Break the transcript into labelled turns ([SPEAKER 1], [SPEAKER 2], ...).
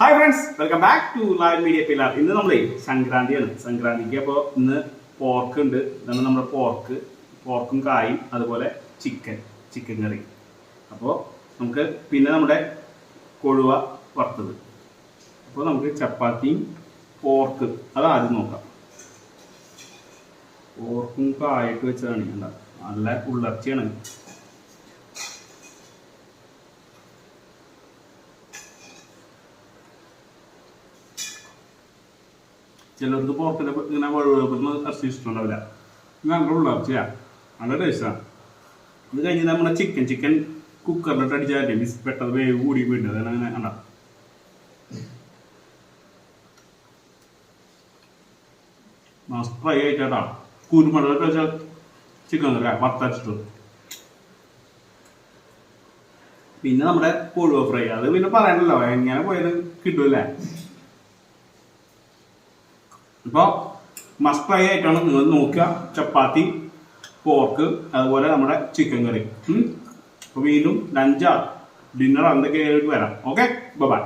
[SPEAKER 1] Hi friends welcome back to live media Pilar ഇന്ന് നമ്മളെ സംക്രാന്തിയാണ്. സംക്രാന്തിക്ക് അപ്പോൾ ഇന്ന് പോർക്ക് ഉണ്ട്. ഇതാണ് നമ്മുടെ പോർക്ക് പോർക്കും കായും അതുപോലെ ചിക്കൻ ചിക്കൻ കറി അപ്പോൾ നമുക്ക് പിന്നെ നമ്മുടെ കൊഴുവ വറുത്തത്. അപ്പോൾ നമുക്ക് ചപ്പാത്തിയും പോർക്ക് അത് ആദ്യം നോക്കാം പോർക്കും കായിട്ട് വെച്ചതാണ്. നല്ല ഉള്ളർച്ചയാണ്. ചിലർക്ക് പോർക്കിനെ ഇങ്ങനെ വെളുപ്പിന് ഇറച്ചി ഇഷ്ടമുണ്ടാവില്ല. നല്ല ഉള്ളർച്ചയാ. നല്ല ടേസ്റ്റാണ് ഇത് കഴിഞ്ഞ് നമ്മുടെ ചിക്കൻ ചിക്കൻ കുക്കറിലിട്ട് അടിച്ചാലേ മിസ് പെട്ടത് വേവ് കൂടി വീണ്ടും അതാണ് അങ്ങനെ മസ്റ്റ് ഫ്രൈ ആയിട്ടാ. കുരുമുളക് വെച്ചാൽ ചിക്കൻ കറി പിന്നെ നമ്മുടെ കൊഴുവ ഫ്രൈ അത് പിന്നെ പറയണല്ലോ. എങ്ങനെ പോയാലും കിട്ടൂലേ ഇപ്പോൾ മസ്റ്റ് ട്രൈ ആയിട്ടാണ് നിങ്ങൾ നോക്കുക. ചപ്പാത്തി പോർക്ക് അതുപോലെ നമ്മുടെ ചിക്കൻ കറി. അപ്പോൾ വീണ്ടും ലഞ്ചാ ഡിന്നർ എന്തൊക്കെ ആയിട്ട് വരാം. Okay bye